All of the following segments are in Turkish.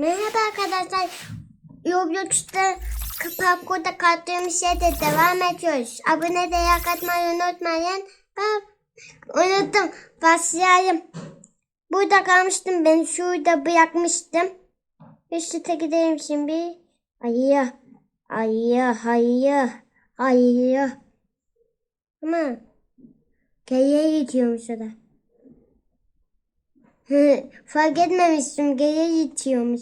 Merhaba arkadaşlar. Roblox'ta parkurda kattığımız şeyde devam ediyoruz. Abone de atmayı unutmayın. Bak, unuttum. Başlayalım. Burada kalmıştım ben. Şurada bırakmıştım. Üstüte gidelim şimdi. Ayı. Ayı. Ayı. Ayı. Ama geriye gidiyormuş o da. Hı, Fark etmemiştim. Geriye gidiyormuş.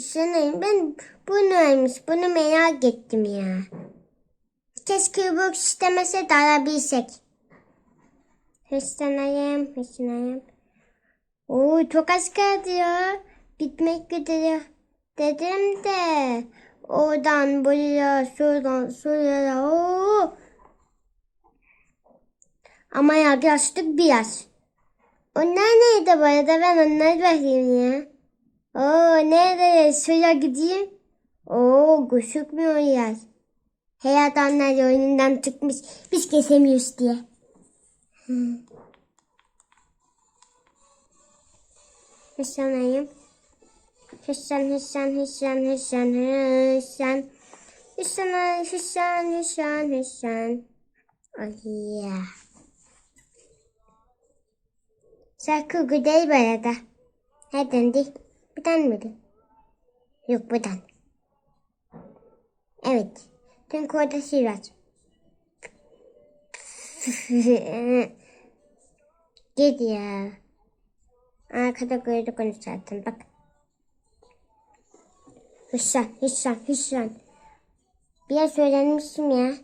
Sanırım ben bunuymuş. Bunu merak ettim ya. Keşke bu istemese de alabilsek. Hırslanayım, hırslanayım. Oo çok az kaldı ya. Bitmek üzere. Dedim de. Oradan buraya, şuradan şuraya. Oo. Ama yaklaştık biraz. Onlar neydi bu arada? Ben onları bakayım ya. Oo nereye? Suya gideyim. Oo gözükmüyor yer. Hayat onlar oyundan çıkmış. Biz kesemiyoruz diye. Hüsyanayım. Hüsyan, hüsyan, hüsyan, hüsyan, hüsyan. Hüsyan, hüsyan, hüsyan, hüsyan. Oh yeah. Şarkı güzel bu arada. Nereden değil? Buradan mıydı? Yok buradan. Evet. Çünkü orada şey var. Git ya. Arkada gördük onu zaten bak. Hüsran, hüsran, hüsran. Biraz öğrenmişim ya.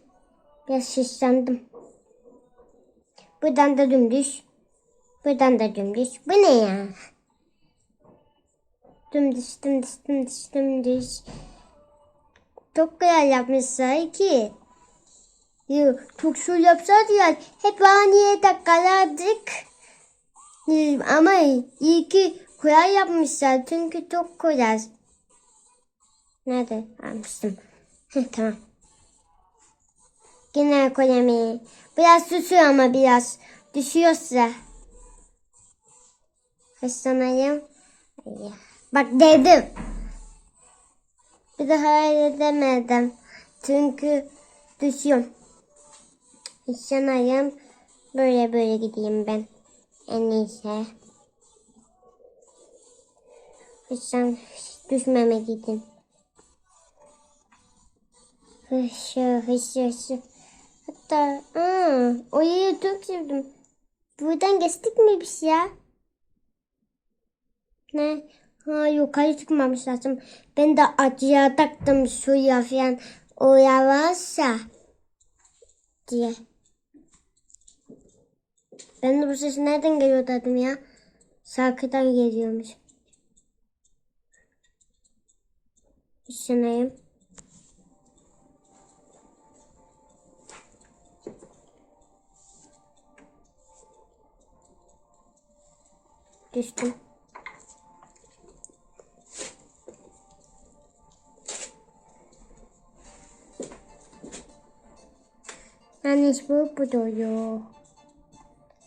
Biraz hüsrandım. Buradan da dümdüz. Buradan da dümdüz. Bu ne ya? Dümdüz, dümdüz, dümdüz, dümdüz. Çok güzel yapmışlar ki. Çok şu yapsaydı ya. Hep aynı yerde kalardık. Ee, Ama iyi ki kolay yapmışlar. Çünkü çok kolay. Nerede? Almıştım. Heh, tamam. Yine kolemi. Biraz düşüyor ama biraz. Düşüyorsa. Hırslanayım. Ay, Bak dedim. Bir daha öyle demedim. Çünkü düşüyorum. Hırslanayım. Böyle böyle gideyim ben. En iyisi. Hırslan düşmemek için. Hışı hışı hışı. Hatta aa, o yeri çok sevdim. Buradan geçtik mi biz ya? Ne? Ha yukarı çıkmamış lazım. Ben de acıya taktım suya falan. O yavaşsa diye. Ben de bu ses nereden geliyor dedim ya. Şarkıdan geliyormuş. Düşüneyim. Düştüm. Yanlış bu bu doğru.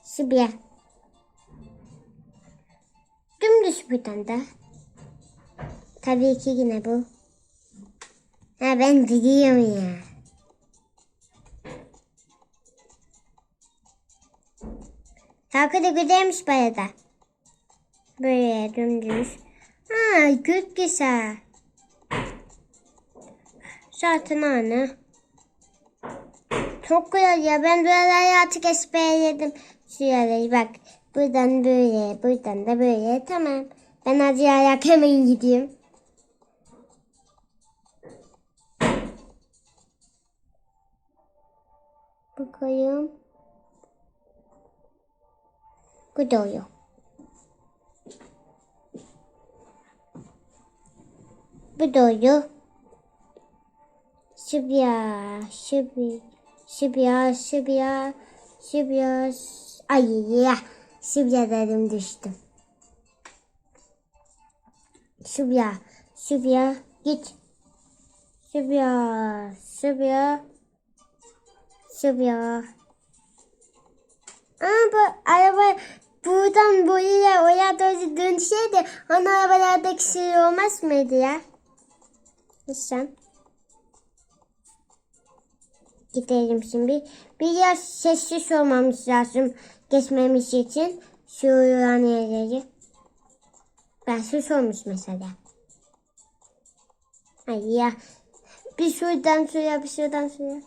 Sibya. Dümdüz buradan da. Tabii ki yine bu. Ha ben biliyorum ya. Şarkı da güzelmiş bayağı da. Böyle dümdüz. Ha çok güzel. Zaten aynı. Çok güzel ya. Ben böyle artık ezberledim. Şöyle bak. Buradan böyle, buradan da böyle. Tamam. Ben acı ayak hemen gideyim. Bakayım. Da yok. Bu da yok. Şibya, şibya, şibya, şibya. Ay ya, şibya dedim düştüm. Şibya, şibya, git. Şibya, şibya, şibya. Aa bu araba buradan buraya oraya doğru dönseydi ana arabalardaki şey olmaz mıydı ya? Sen. Gidelim şimdi. Biraz sessiz olmamız lazım geçmemiz için. Şu yan yerleri. Ben sus olmuş mesela. Ay ya. Bir şuradan suya bir şuradan suya.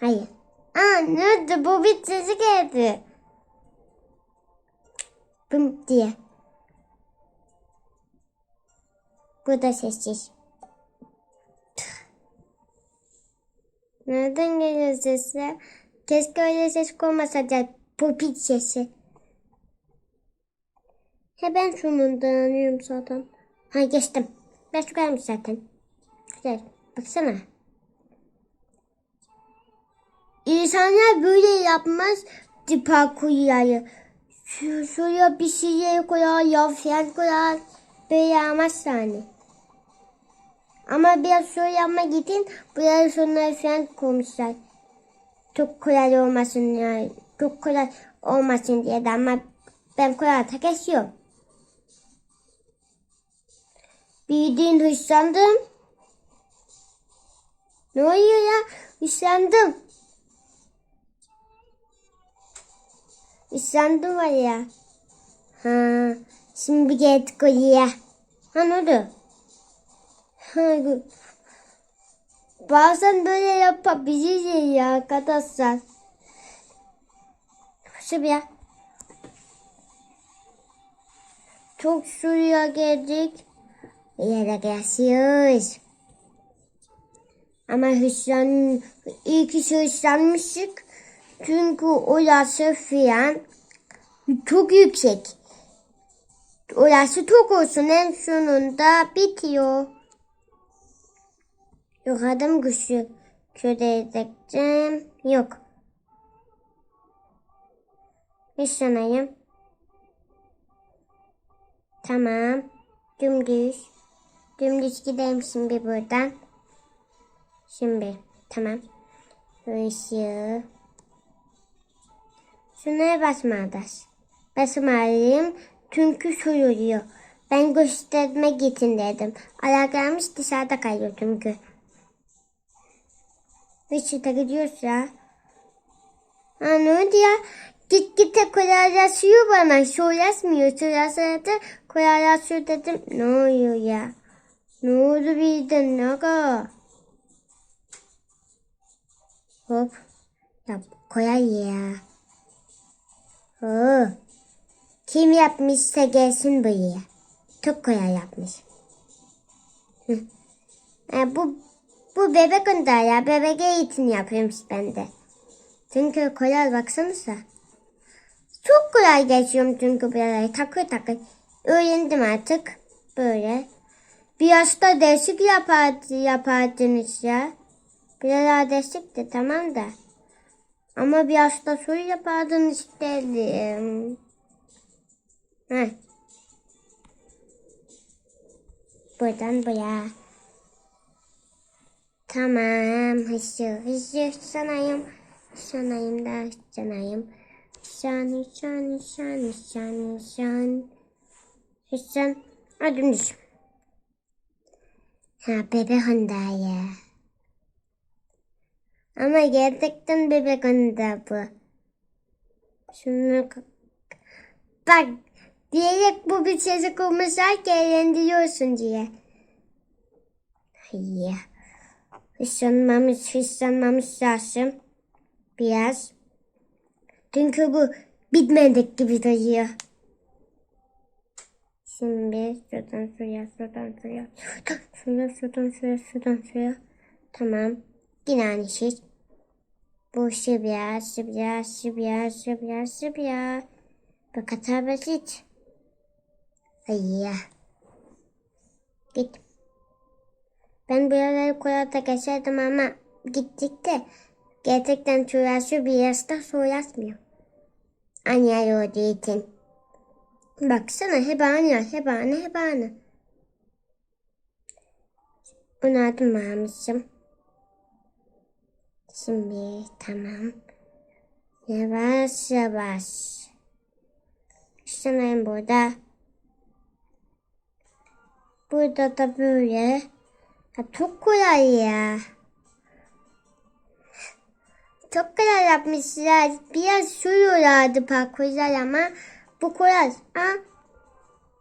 Hayır. Aa ne oldu? Bu bir sesi geldi. Bım diye. Bu da sessiz. Nereden geliyor sesler? Keşke öyle ses olmasaydı. Bu bir sesi. He ben sonunda anlıyorum zaten. Ha geçtim. Beş gelmiş zaten. Güzel. Baksana. İnsanlar böyle yapmaz parkurları. Şu, şuraya bir şey koyar, yavşan koyar. Böyle yapmaz yani. Ama biraz yapma gidin. Buraya sonra falan koymuşlar. Çok kolay olmasın yani. Çok kolay olmasın diye de ama ben kolay tak esiyorum. Bildiğin hırslandım. Ne oluyor ya? Hırslandım. Hırslandım var ya. Ha, şimdi geldik oraya. Ha ne oldu? Bazen böyle yapabiliriz ya arkadaşlar. Şu bir Çok şuraya geldik. Yere geçiyoruz. Ama hırslan, iyi ki hırslanmıştık. Çünkü orası filan çok yüksek. Orası çok olsun en sonunda bitiyor. Yukarıda mı güçlü köde edeceğim? Yok. Hırslanayım. Tamam. Dümdüz. Dümdüz gidelim şimdi buradan. Şimdi tamam. Işığı. Şunlara basmadas. Basmalıyım çünkü soyuluyor. Ben göstermek için dedim. Ayaklarımız dışarıda kalıyor çünkü. Gidiyoruz ya. Ha ne oldu ya? Git git kolaylaşıyor bana. Söyleşmiyor. Söyleşse de kolaylaşıyor dedim. Ne oluyor ya? Ne oldu birden ne kadar? Hop. Ya kolay ya. Oo. Kim yapmışsa gelsin buraya. Çok kolay yapmış. Hı. E, bu bu bebek onda ya. Bebek eğitim yapıyormuş bende. Çünkü kolay baksanıza. Çok kolay geçiyorum çünkü böyle takır takır. Öğrendim artık. Böyle. Biraz da değişik yapardı, yapardınız ya. Biraz daha değişik de tamam da. Ama biraz da soru yapardın istedim. Heh. Buradan buraya. Tamam. Hızlı hızlı sanayım. Sanayım da sanayım. Şan şan şan şan şan. Şan. Hadi düş. Ha bebek Honda ya. Ama gerçekten bebek Honda bu. Şunu bak diyerek bu bir sesi koymuşlar ki eğlendiriyorsun diye. Hayır. Hırslanmamış, hırslanmamış lazım. Biraz. Çünkü bu bitmedik gibi duruyor. Şimdi şuradan suya, şuradan suya, şuradan suya, şuradan suya, şuradan suya. Tamam. Yine aynı şey. Bu biraz, şu biraz, şu biraz. Bu kadar basit. Hayır. Git. Ben buraları kolayda geçerdim ama gittik de gerçekten şurası bir yasta soyasmıyor. Anne olduğu için. Baksana hep aynı, hep aynı, hep aynı. Bunu adım almışım. Şimdi tamam. Yavaş yavaş. Sanırım burada. Burada da böyle. Çok kolay ya. Çok kolay yapmışlar. Biraz sürüyorlardı parkurlar ama bu kolay. Ha?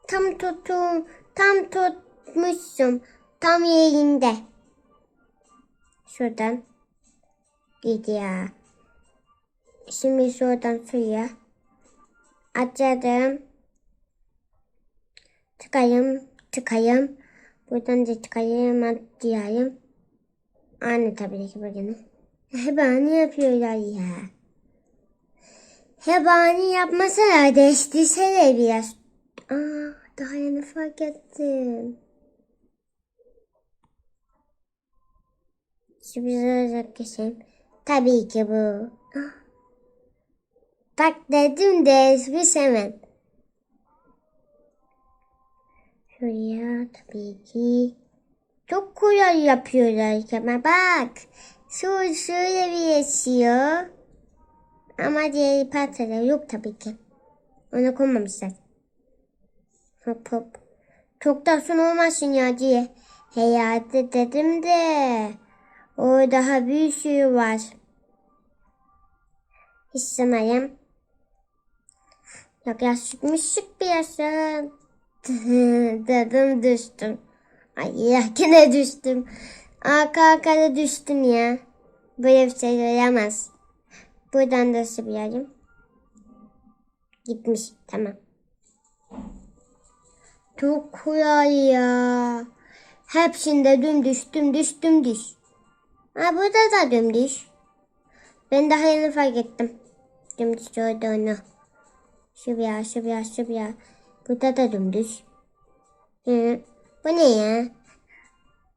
Tam tuttum. Tam tutmuşsun. Tam yerinde. Şuradan. Gidiyor. Şimdi şuradan suya. Atladım. Çıkayım. Çıkayım. Buradan da çıkayım. Atlayayım. Anne tabii ki bugün. Hep aynı yapıyorlar ya. Hep aynı yapmasalar değiştirseler biraz. Aa, daha yeni fark ettim. Sürpriz keseyim. Tabii ki bu. Ah. Tak dedim de sürpriz hemen. Şuraya tabii ki. Çok kolay yapıyorlar ama bak. Su şöyle bir esiyor. Ama diğer parçalar yok tabii ki. Onu koymamışlar. Hop hop. Çok da sun olmasın ya diye. Hayatı dedim de. O daha bir sürü var. Hiç sanayım. Yok ya sıkmışık biraz. dedim düştüm. Ay ya yine düştüm. Arka arkada düştüm ya. Böyle bir şey olamaz. Buradan da sıvayalım. Gitmiş. Tamam. Çok kolay ya. Hepsinde dümdüz dümdüz dümdüz. Ha burada da dümdüz. Ben daha yeni fark ettim. Dümdüz olduğunu. Şuraya şuraya şuraya. Burada da dümdüz. Hı. Bu ne ya?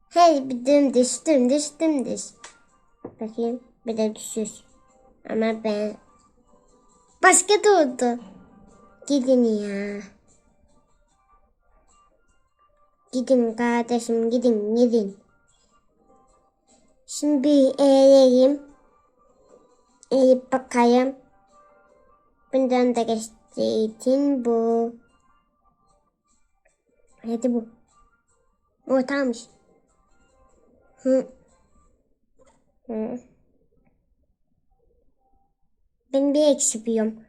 Her bir dümdüz dümdüz dümdüz. Bakayım bir de düşüş. Ama ben başka da. Gidin ya. Gidin kardeşim gidin gidin. Şimdi bir eğileyim. Eğilip bakayım. Bundan da geçtiği bu. Hadi bu. Ortaymış. Hı. Hı. Ben bir eksi biliyorum.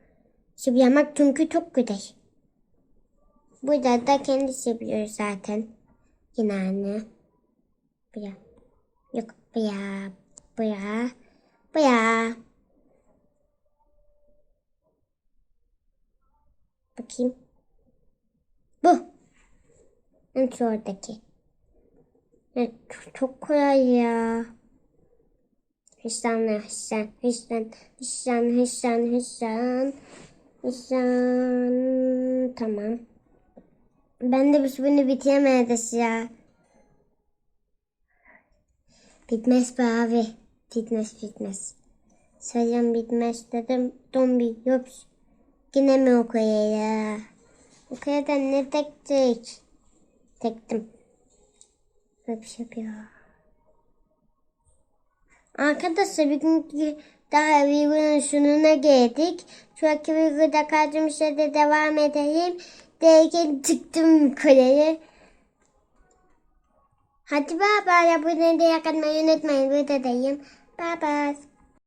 Sıvıyamak çünkü çok güzel. Burada da kendisi biliyor zaten. Yine anne. Buraya. Yok buraya. Buraya. Buraya. Bakayım. En oradaki. Evet, çok, çok kolay ya. Hüsran, hüsran, hüsran, hüsran, hüsran, hüsran. Hüsran. Tamam. Ben de bunu bitiremedik ya. Bitmez be abi. Bitmez bitmez. Söyleyeceğim bitmez dedim. Dombi yops. Yine mi okuyor ya? Okuyor da ne tektik? Tektim. Böyle bir şey yapıyor. Arkadaşlar bir gün daha videonun sonuna geldik. Anki videoda kaldığımız yerde devam edelim. Derken çıktım kuleye. Hadi bye bye. Abone de unutmayın. Buradayım. Bye bye.